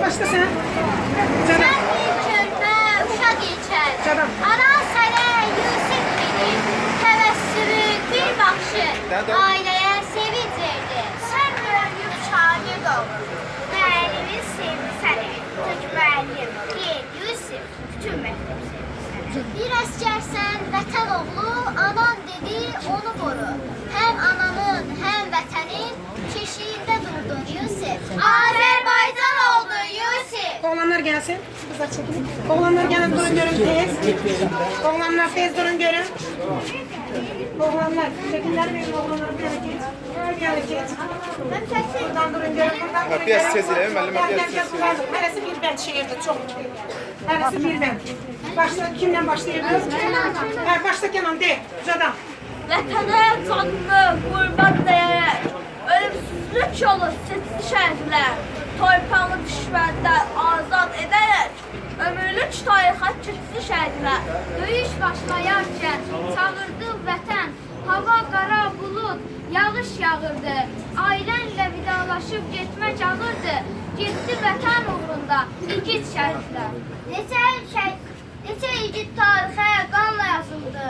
Başla sen. Canım. Sen ilkölme uşaq ilçər. Canım. Anan sənə Yusif dedi. Təvəssülü, bir baxışı ailəyə sevinc verdi. Sən böyüyüb şagird oldun. Müəllimin sevdi səni. Türk müəllim, deyil Yusuf, bütün məktəb sevdi səni. Bir əskərsən, vətən oğlu, anan dedi, onu qoru. Həm ananın, həm vətənin keşiyində durdun Yusuf. Yusuf. Oğlanlar gelsin. Oğlanlar gelin durun görün tez. Oğlanlar tez durun görün. Oğlanlar. Çekinler benim geç. Gel geç. Mən səsin. Buradan durun görün. Buradan durun görün. müəllim, Gel, gel, gel. Neresi bir ben şehirde çok. Neresi bir ben. Başla kimden başlayabiliriz? Ha, başla Kenan de. Cadan. Vətənə canını qurban deyərək, ölümsüzlük yolu seçdi şəhərlər, torpağı düşməndən ömürlük tarixa keçdi şəhərlər. Döyüş başlayarkən çağırdı vətən, hava qara bulud, yağış yağırdı. Ailənlə vidalaşıb getmək ağırdı. Getdi vətən uğrunda igid şəhidlər. Neçə şəhid, neçə igid tarixə qanla yazıldı.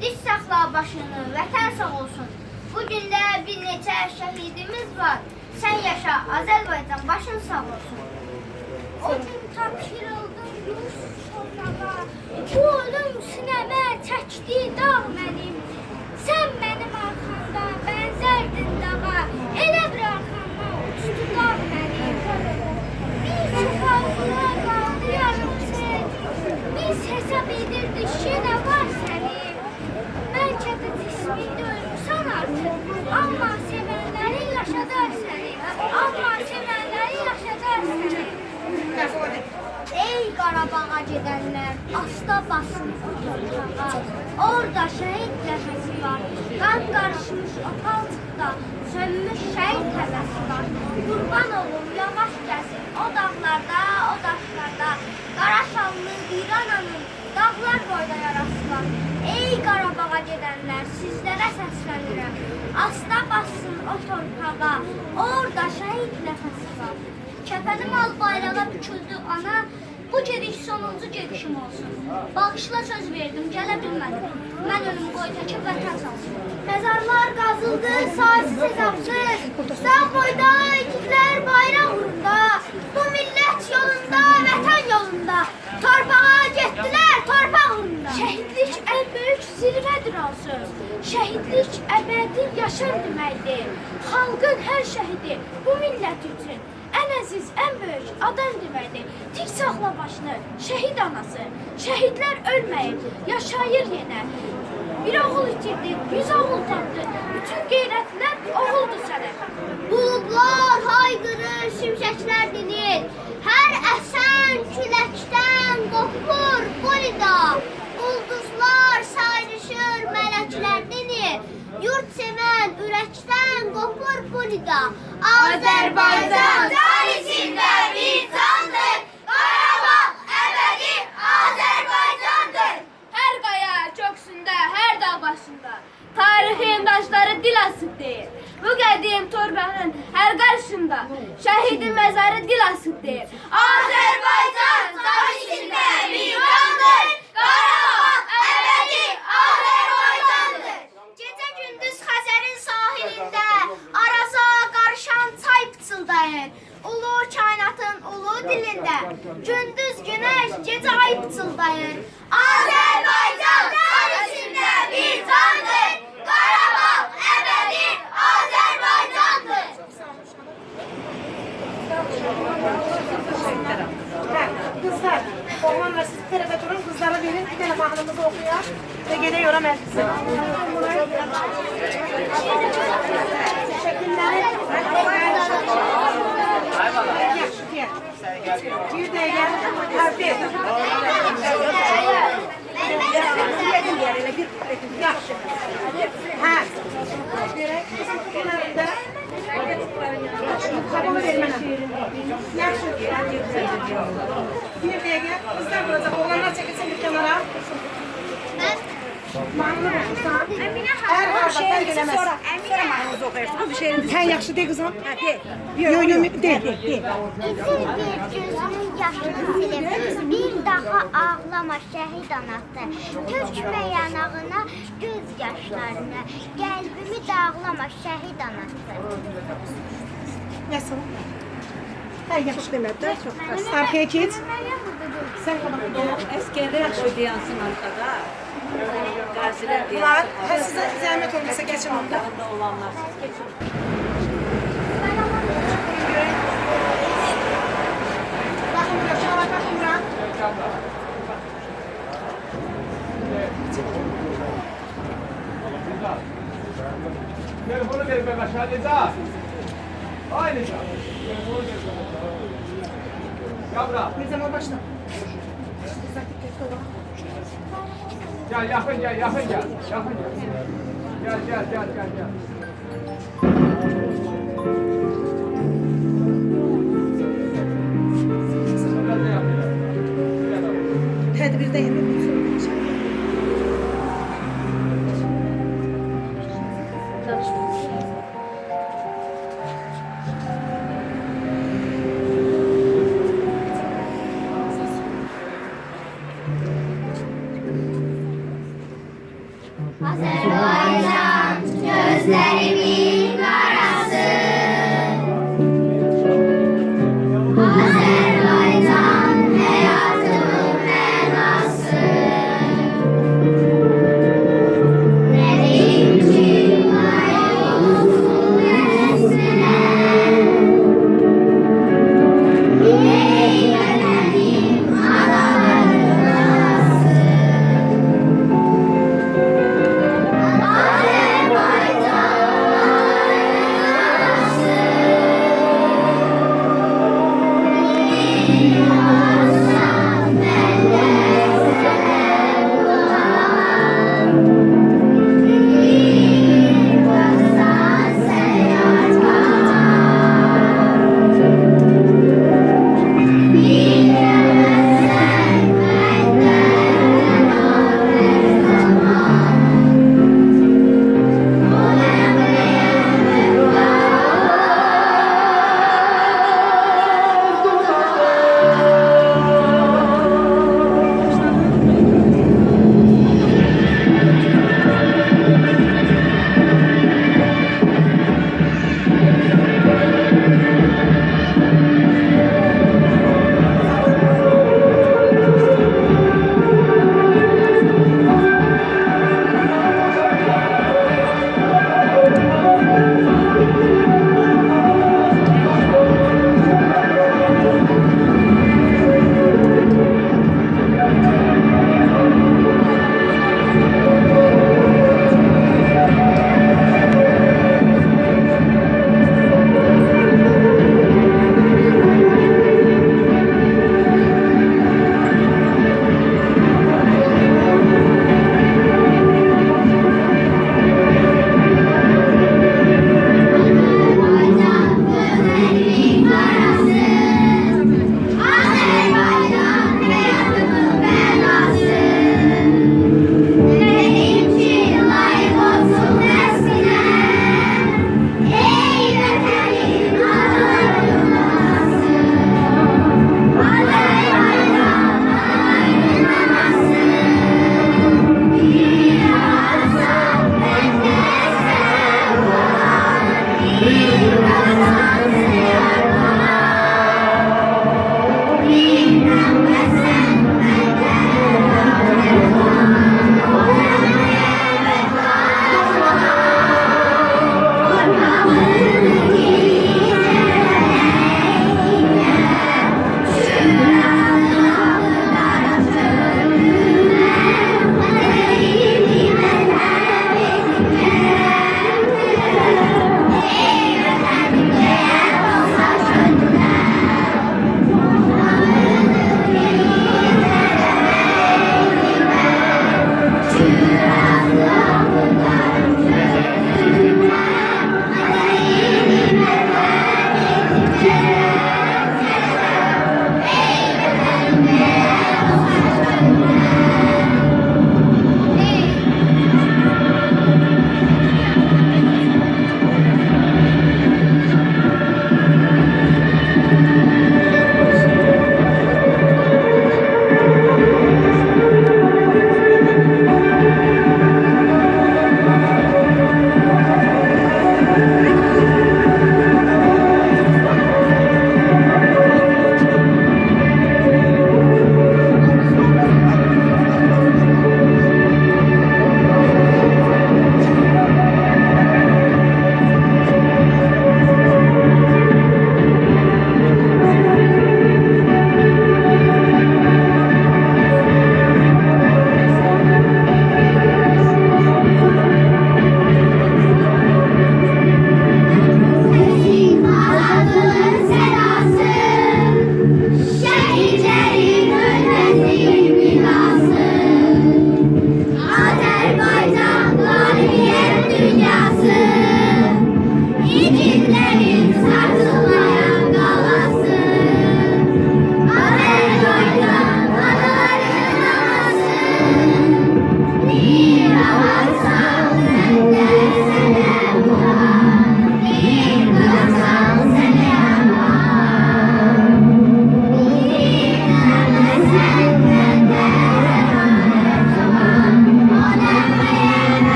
Diş saxla başını, vətən sağ olsun. Bu gündə bir neçə şəhidimiz var. Sən yaşa, Azərbaycan başın sağ olsun. O gün tapşırıldı Ölüm sinəmə çəkdi dağ mənim. Sən mənim arxamda bənzərdin dağa. Elə bir arxamda uçdu dağ mənim. Bir çıxarlığa qaldı yarım sen. Biz hesab edirdik yenə var sənin. Bəlkə də cismində ölmüsən artıq. Amma Qarabağa gedənlər, asta basın torpağa. Orada şəhid nəfəsi var. Qan qarışmış o palçıqda, sönmüş şəhid həvəsi var. Qurban olum, yavaş gəzin o dağlarda, o daşlarda. Qara şallı İrananın dağlar boyda yarası var. Ey Qarabağa gedənlər, sizlərə səslənirəm. Asta bassın o torpağa. Orada şəhid nəfəsi var. Kəfənim al bayrağa büküldü ana. Bu gediş sonuncu gedişim olsun. Bağışla söz verdim, gələ bilmədim. Mən ölüm təkib vətən salsın. Məzarlar qazıldı, sayısız hesabsız. Sağ boyda igidlər bayraq uğrunda. Bu millət yolunda, vətən yolunda. Torpağa getdilər, torpaq uğrunda. Şəhidlik ən böyük zirvədir ansız. Şəhidlik əbədi yaşam deməkdir. Xalqın hər şəhidi bu millət üçün əziz, ən böyük adam deməkdir. Tik saxla başını, şəhid anası. Şəhidlər ölməyib, yaşayır yenə. Bir oğul itirdi, yüz oğul tapdı. Bütün qeyrətlilər oğuldur sənə. Buludlar hayqırır, şimşəklər dinir. Hər qopur Bolida. Azərbaycan can içində bir candır. Qarabağ əbədi Azərbaycandır. Hər qaya köksündə, hər dağ başında, tarixin daşları dil asıb deyir. Bu qədim torpağın hər qarşında, şəhidin məzarı dil asıb deyir. Azərbaycan can içində bir candır. Ulu dilində gündüz günəş, gecə ay pıçıldayır. Azərbaycan can içində bir candır. Qarabağ əbədi Azərbaycandır. Ha, kızlar. Oğlanlar siz tarafa durun. Kızlara verin. Bir tane mahnımızı okuyar. Ve gene yorum etsin. Bir de gel. Harfi. Yaxşı. Hə. Bunların da Kabını ver mənə. Yaxşı. Bir dəqiqə. Qızlar duracaq. Oğlanlar çəkilsin bir kənara. Mahnı oxusan, hər harda fərq eləməz. Mahnınızı oxuyursunuz, bir şeyinizi Sən yaxşı de qızım. Ha, de. Yo, yo, de. İzin bir gözünün yaşını silib, bir daha ağlama şəhid anası. Tökmə yanağına göz yaşlarını, qəlbimi dağlama şəhid anası. Nəsə? Hə, yaxşı demədi də. Çox Arxaya keç. Sən qabaq gəl. Əskərdə oynayansın arkada. Qazilər Bunlar, hə sizə zəhmət olmasa keçin onda. Olanlar siz keçin. Baxın bura, uşaqlar baxın bura. Telefonu ver be aşağı Nida. Aynı Nida. Gel bura. Bir zaman başla. Gel yakın gel yakın gel. Yakın gel. Gel gel gel gel gel. Biraz you.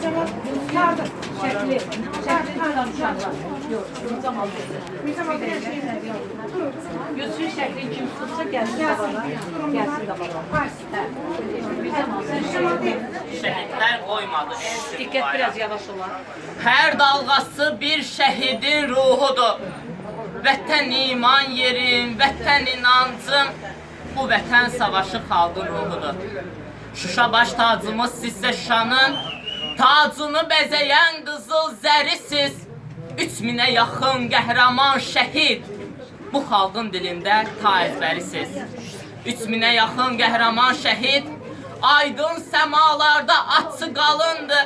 Teyze durun. Ne zaman? Yardım. Şekli. Şekli tutan uşaklar. Yok. Bir zaman. Ne zaman bir şey. Durun. Gözün şekli kim tutsa gelsin de bana. Gelsin de bana. Zaman değil. Şehitler koymadı Dikkat biraz yavaş ola. Her dalgası bir şehidin ruhudur. Vətən iman yerim, vətən inancım, bu vətən savaşı xalqın ruhudur. Şuşa baş tacımız sizsə Şuşanın, tacını bəzəyən qızıl zərisiz. 3000-ə yaxın qəhrəman şəhid, bu xalqın dilində ta əzbərisiz. 3000-ə yaxın qəhrəman şəhid, aydın səmalarda atı qalındı.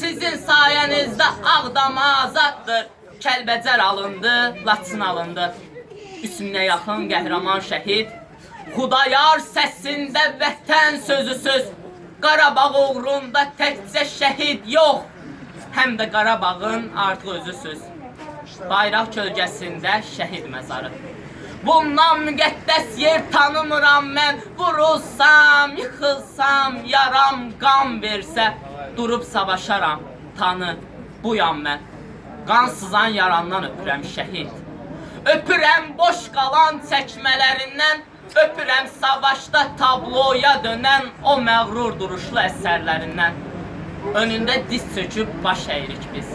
Sizin sayənizdə Ağdam azaddır. Kəlbəcər alındı, Laçın alındı. 3000-ə yaxın qəhrəman şəhid, Xudayar səsində vətən sözüsüz. Qarabağ uğrunda təkcə şəhid yox, həm də Qarabağın artıq özüsüz. Bayraq kölgəsində şəhid məzarı. Bundan müqəddəs yer tanımıram mən. Vurulsam, yıxılsam, yaram qan versə, durub savaşaram. Tanı, buyam mən. Qan sızan yarandan öpürəm şəhid. Öpürəm boş qalan çəkmələrindən, öpürəm savaşda tabloya dönən o məğrur duruşlu əsərlərindən. Önündə diz çöküb baş əyirik biz.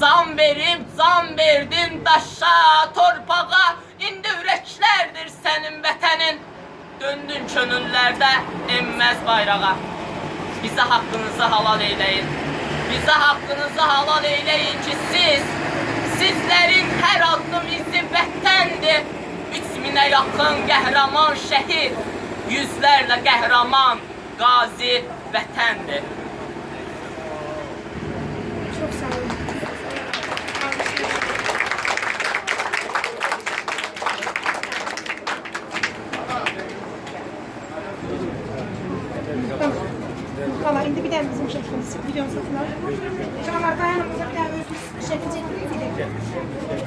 Can verib, can verdin daşa, torpağa, indi ürəklərdir sənin vətənin. Döndün könüllərdə enməz bayrağa. Bizə haqqınızı halal eyləyin. Bizə haqqınızı halal eyləyin ki siz, sizlərin hər addım izi vətəndir. 3000-ə yaxın qəhrəman şəhid, yüzlərlə qəhrəman qazi vətəndir. Çok sağ olun. Valla indi bir de bizim şeklimiz. Biliyorsun satın al. Şu an dayanın. Bir de özümüz.